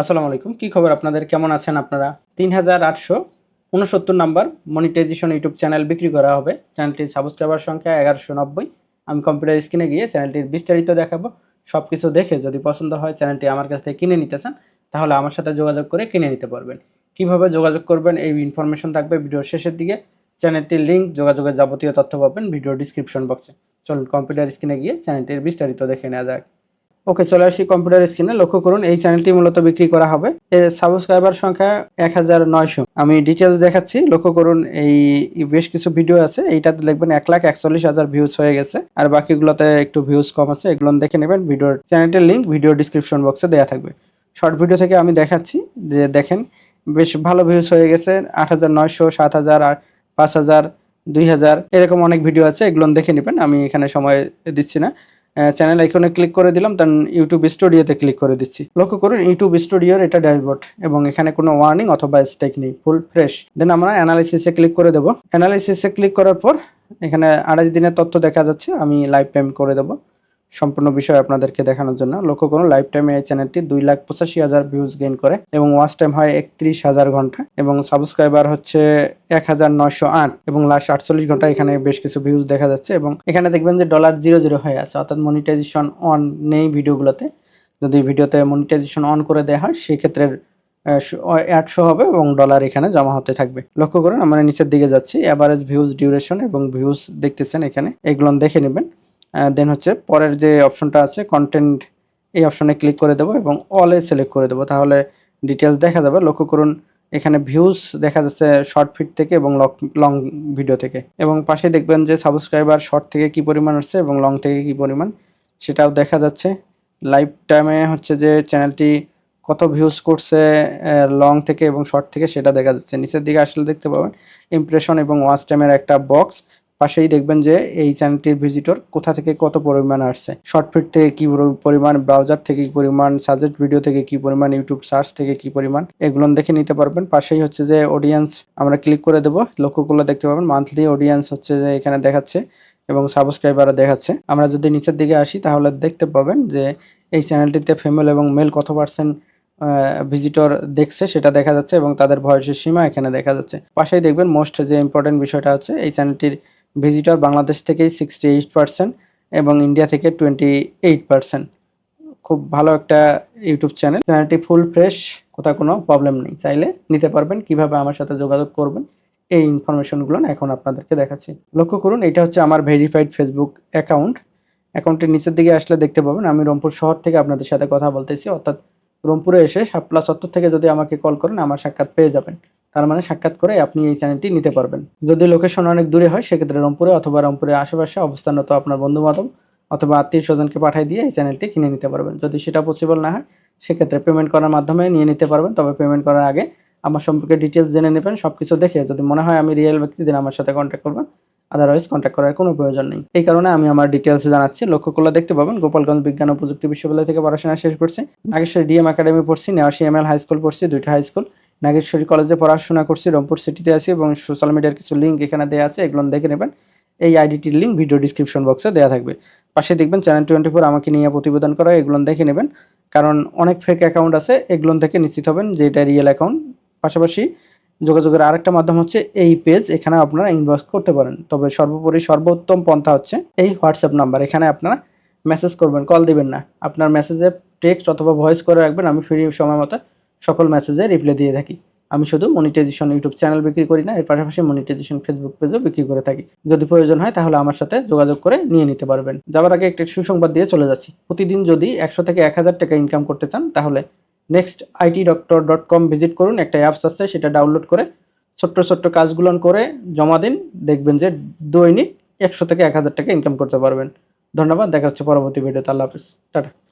আসসালামু আলাইকুম। কি খবর আপনাদের? কেমন আছেন আপনারা? তিন হাজার আটশো উনসত্তর নাম্বার মনিটাইজেশন ইউটিউব চ্যানেল বিক্রি করা হবে। চ্যানেলটির সাবস্ক্রাইবার সংখ্যা এগারোশো নব্বই। আমি কম্পিউটার স্ক্রিনে গিয়ে চ্যানেলটির বিস্তারিত দেখাবো। সব কিছু দেখে যদি পছন্দ হয় চ্যানেলটি আমার কাছ থেকে কিনে নিতে চান, তাহলে আমার সাথে যোগাযোগ করে কিনে নিতে পারবেন। কীভাবে যোগাযোগ করবেন এই ইনফরমেশন থাকবে ভিডিওর শেষের দিকে। চ্যানেলটির লিঙ্ক যোগাযোগের যাবতীয় তথ্য পাবেন ভিডিও ডিসক্রিপশন বক্সে চলুন কম্পিউটার স্ক্রিনে গিয়ে চ্যানেলটির বিস্তারিত দেখে নেওয়া যাক। ওকে, চলে আসি কম্পিউটার স্ক্রিনে লক্ষ্য করুন, এই চ্যানেলটি মূলত বিক্রি করা হবে। এর সাবস্ক্রাইবার সংখ্যা এক হাজার নয়শো। আমি ডিটেলস দেখাচ্ছি। লক্ষ্য করুন, এই বেশ কিছু ভিডিও আছে। এইটাতে দেখবেন এক লাখ একচল্লিশ হাজার ভিউজ হয়ে গেছে। আর বাকিগুলোতে একটু ভিউজ কম আছে, এগুলো দেখে নেবেন। ভিডিওর চ্যানেলটির লিঙ্ক ভিডিও ডিসক্রিপশন বক্সে দেওয়া থাকবে। শর্ট ভিডিও থেকে আমি দেখাচ্ছি যে দেখেন, বেশ ভালো ভিউজ হয়ে গেছে। আট হাজার নয়শো, সাত হাজার আর পাঁচ হাজার, দুই হাজার, এরকম অনেক ভিডিও আছে। এগুলো দেখে নেবেন। আমি এখানে সময় দিচ্ছি না। চ্যানেল আইকনে ক্লিক করে দিলাম দেন ইউটিউব স্টুডিওতে ক্লিক করে দিচ্ছি। লক্ষ্য করুন ইউটিউব স্টুডিওর এটা ড্যাশবোর্ড এবং এখানে কোনো ওয়ার্নিং অথবা স্টেক নেই ফুল ফ্রেশ দেন আমরা অ্যানালাইসিসে ক্লিক করে দেবো। অ্যানালাইসিসে ক্লিক করার পর, এখানে আড়াই দিনের তথ্য দেখা যাচ্ছে, আমি লাইভ টাইম করে দেবো। সম্পূর্ণ বিষয় আপনাদেরকে দেখানোর জন্য। লক্ষ্য করুন লাইফ টাইমে এই চ্যানেলটি দুই লাখ পঁচাশি হাজার ভিউজ গেইন করে এবং ওয়াচ টাইম হয় একত্রিশ হাজার ঘণ্টা এবং সাবস্ক্রাইবার হচ্ছে এক হাজার নয়শো আট এবং লাস্ট আটচল্লিশ ঘণ্টা এখানে বেশ কিছু ভিউজ দেখা যাচ্ছে এবং এখানে দেখবেন যে ডলার জিরো জিরো হয়ে আছে। অর্থাৎ মনিটাইজেশন অন নেই ভিডিওগুলোতে। যদি ভিডিওতে মনিটাইজেশন অন করে দেওয়া হয়, সেক্ষেত্রে অ্যাডশো হবে এবং ডলার এখানে জমা হতে থাকবে। লক্ষ্য করুন, আমরা নিচের দিকে যাচ্ছি। অ্যাভারেজ ভিউজ ডিউরেশন এবং ভিউজ দেখতেছেন এখানে। এগুলো দেখে নেবেন। দেন হচ্ছে পরের যে অপশনটা আছে কন্টেন্ট এই অপশনে ক্লিক করে দেবো এবং অলে সিলেক্ট করে দেবো। তাহলে ডিটেলস দেখা যাবে। লক্ষ্য করুন, এখানে ভিউজ দেখা যাচ্ছে শর্ট ফিট থেকে এবং লং ভিডিও থেকে। এবং পাশে দেখবেন যে সাবস্ক্রাইবার শর্ট থেকে কি পরিমাণ আসছে এবং লং থেকে কি পরিমাণ, সেটাও দেখা যাচ্ছে। লাইভ টাইমে হচ্ছে যে চ্যানেলটি কত ভিউজ করছে লং থেকে এবং শর্ট থেকে, সেটা দেখা যাচ্ছে। নিচের দিকে আসলে দেখতে পাবেন ইমপ্রেশন এবং ওয়াচ টাইমের একটা বক্স পাশেই দেখবেন যে এই চ্যানেলটির ভিজিটর কোথা থেকে কত পরিমাণ আসছে। শর্ট ফিট থেকে কি পরিমাণ ব্রাউজার থেকে কি পরিমাণ সাজেস্ট ভিডিও থেকে কি পরিমাণ ইউটিউব সার্চ থেকে কি পরিমাণ, এগুলো দেখে নিতে পারবেন। পাশেই হচ্ছে যে অডিয়েন্স আমরা ক্লিক করে দেবো। লক্ষ্য করলে দেখতে পাবেন। মান্থলি অডিয়েন্স হচ্ছে যে এখানে দেখাচ্ছে এবং সাবস্ক্রাইবারও দেখাচ্ছে। আমরা যদি নিচের দিকে আসি, তাহলে দেখতে পাবেন যে এই চ্যানেলটিতে ফিমেল এবং মেল কত পার্সেন্ট ভিজিটর দেখছে সেটা দেখা যাচ্ছে এবং তাদের বয়সের সীমা এখানে দেখা যাচ্ছে। পাশেই দেখবেন মোস্ট যে ইম্পর্টেন্ট বিষয়টা হচ্ছে, এই চ্যানেলটির ভিজিটর বাংলাদেশ থেকেই সিক্সটি এইট পার্সেন্ট এবং ইন্ডিয়া থেকে টোয়েন্টি এইট পার্সেন্ট খুব ভালো একটা ইউটিউব চ্যানেল। চ্যানেলটি ফুল ফ্রেশ কোথাও কোনো প্রবলেম নেই। চাইলে নিতে পারবেন, কীভাবে আমার সাথে যোগাযোগ করবেন, এই ইনফরমেশনগুলো এখন আপনাদেরকে দেখাচ্ছি। লক্ষ্য করুন, এটা হচ্ছে আমার ভেরিফাইড ফেসবুক অ্যাকাউন্ট অ্যাকাউন্টের নিচের দিকে আসলে দেখতে পাবেন, আমি রংপুর শহর থেকে আপনাদের সাথে কথা বলতেছি, অর্থাৎ রংপুরে এসে শাপলা চত্বর থেকে যদি আমাকে কল করেন, আমার সাক্ষাৎ পেয়ে যাবেন। তার মানে সাক্ষাৎ করে আপনি এই চ্যানেলটি নিতে পারবেন। যদি লোকেশন অনেক দূরে হয়, সেক্ষেত্রে রংপুরে অথবা রংপুরের আশেপাশে অবস্থানরত আপনার বন্ধু বান্ধব অথবা আত্মীয় স্বজনকে পাঠিয়ে দিয়ে এই চ্যানেলটি কিনে নিতে পারবেন। যদি সেটা পসিবল না হয়, সেক্ষেত্রে পেমেন্ট করার মাধ্যমে নিয়ে নিতে পারবেন। তবে পেমেন্ট করার আগে আমার সম্পর্কে ডিটেলস জেনে নেবেন সব কিছু দেখে যদি মনে হয় আমি রিয়েল ব্যক্তি দিন আমার সাথে কন্ট্যাক্ট করবেন। আদারওয়াইজ কন্ট্যাক্ট করার কোনো প্রয়োজন নেই। এই কারণে আমি আমার ডিটেলস জানাচ্ছি। লক্ষ্য করলে দেখতে পাবেন, গোপালগঞ্জ বিজ্ঞান ও প্রযুক্তি বিশ্ববিদ্যালয় থেকে পড়াশোনা শেষ করছি। নাগেশ্বরী ডিএম একাডেমি পড়ছি, Newashi M L high school পড়ছি, দুইটা হাই স্কুল নাগেশ্বরী কলেজে পড়াশোনা করছি, রংপুর সিটিতে আছি এবং সোশ্যাল মিডিয়ার কিছু লিঙ্ক এখানে দেওয়া আছে, এগুলো দেখে নেবেন। এই আইডিটির লিঙ্ক ভিডিও ডিসক্রিপশন বক্সে দেওয়া থাকবে। পাশে দেখবেন চ্যানেল টোয়েন্টি ফোর আমাকে নিয়ে প্রতিবেদন করা, এগুলো দেখে নেবেন। কারণ অনেক ফেক অ্যাকাউন্ট আছে, এগুলো থেকে নিশ্চিত হবেন যে এটা রিয়েল অ্যাকাউন্ট পাশাপাশি যোগাযোগের আরেকটা মাধ্যম হচ্ছে এই পেজ, এখানে আপনারা ইনবক্স করতে পারেন। তবে সর্বোপরি সর্বোত্তম পন্থা হচ্ছে এই হোয়াটসঅ্যাপ নাম্বার এখানে আপনারা মেসেজ করবেন কল দিবেন না। আপনার মেসেজে টেক্সট অথবা ভয়েস করে রাখবেন, আমি ফ্রি সময় মতো সকল মেসেজে রিপ্লাই দিয়ে থাকি। আমি শুধু মনিটাইজেশন ইউটিউব চ্যানেল বিক্রি করি না, এর পাশাপাশি মনিটাইজেশন ফেসবুক পেজও বিক্রি করে থাকি। যদি প্রয়োজন হয় তাহলে আমার সাথে যোগাযোগ করে নিয়ে নিতে পারবেন। যাওয়ার আগে একটি সুসংবাদ দিয়ে চলে যাচ্ছি। প্রতিদিন যদি একশো থেকে এক হাজার টাকা ইনকাম করতে চান, তাহলে next IT doctor dot com visit করুন। একটা অ্যাপস আছে, সেটা ডাউনলোড করে ছোট্ট ছোট্ট কাজগুলো করে জমা দিন। দেখবেন যে দৈনিক একশো থেকে এক হাজার টাকা ইনকাম করতে পারবেন। ধন্যবাদ, দেখা হচ্ছে পরবর্তী ভিডিওতে আল্লাহ হাফিজ। টাটা।